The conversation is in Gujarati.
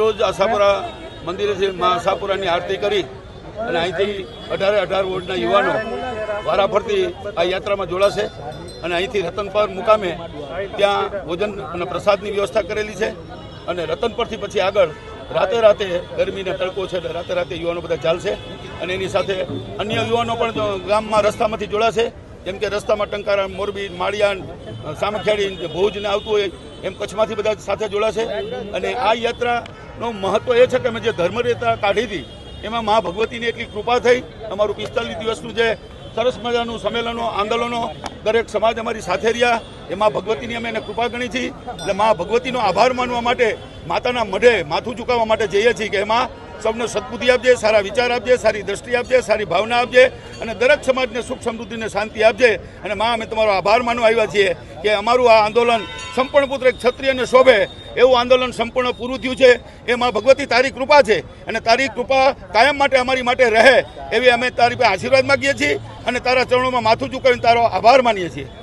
રોજ આશાપુરા મંદિરેથી મા આશાપુરાની આરતી કરી અને અહીંથી અઢારે અઢાર વોર્ડના યુવાનો વારાફરતી આ યાત્રામાં જોડાશે અને અહીંથી રતનપર મુકામે ત્યાં ભોજન અને પ્રસાદની વ્યવસ્થા કરેલી છે અને રતનપરથી પછી આગળ રાતે રાતે ગરમીને તડકો છે એટલે રાતે રાતે યુવાનો બધા ચાલશે અને એની સાથે અન્ય યુવાનો પણ ગામમાં રસ્તામાંથી જોડાશે. જેમ કે રસ્તામાં ટંકારા, મોરબી માળિયા સામખિયાળી, ભુજને આવતું હોય એમ કચ્છમાંથી બધા સાથે જોડાશે. અને આ યાત્રાનું મહત્વ એ છે કે અમે જે ધર્મરેતા કાઢી હતી, એમાં મા ભગવતીની એટલી કૃપા થઈ, અમારું પિસ્તાલીસ દિવસનું જે સરસ મજાનું સંમેલનો, આંદોલનો દરેક સમાજ અમારી સાથે રહ્યા એમાં ભગવતીની અમે એને કૃપા ગણી છે એટલે મા ભગવતીનો આભાર માનવા માટે માતાના મઢે માથું ચૂકવવા માટે જઈએ છીએ કે એમાં સૌને સદબુદ્ધિ આપજે, સારા વિચાર આપજે, સારી દ્રષ્ટિ આપજે, સારી ભાવના આપજે અને દરેક સમાજને સુખ સમૃદ્ધિને શાંતિ આપજે. અને માં, અમે તમારો આભાર માનવા આવ્યા છીએ કે અમારું આ આંદોલન સંપૂર્ણ પુત્ર એક ક્ષત્રિયને શોભે. એવું આંદોલન સંપૂર્ણ પૂરું થયું છે. એ માં ભગવતી તારી કૃપા છે અને તારી કૃપા કાયમ માટે અમારી માટે રહે. એવી અમે તારી પાસે આશીર્વાદ માગીએ છીએ અને તારા ચરણોમાં માથું ચૂકવીને તારો આભાર માનીએ છીએ.